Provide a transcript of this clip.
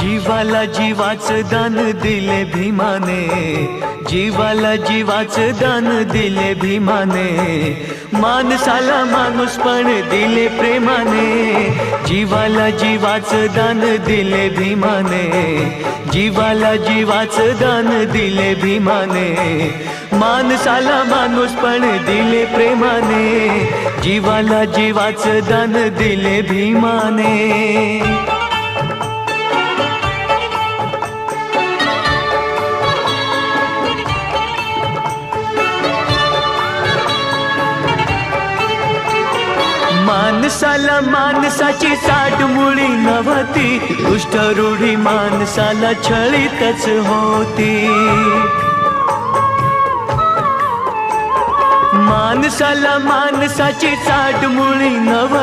जीवाला जीवाच दान दिले भीमाने. जीवाला जीवाच दान दिले भीमाने. माणसाला माणूस पण दिले प्रेमाने. जीवाला जीवाच दान दिले भीमाने. जीवाला जीवाच दान दिले भीमाने. माणसाला माणूस पण दिले प्रेमाने. जीवाला जीवाचं दान दिले भीमाने. माणसाला माणसाची साठ मुळी नव्हती. दुष्ट रूढी माणसाला छळीतच होती. माणसाला माणसाची साठ मुळी नव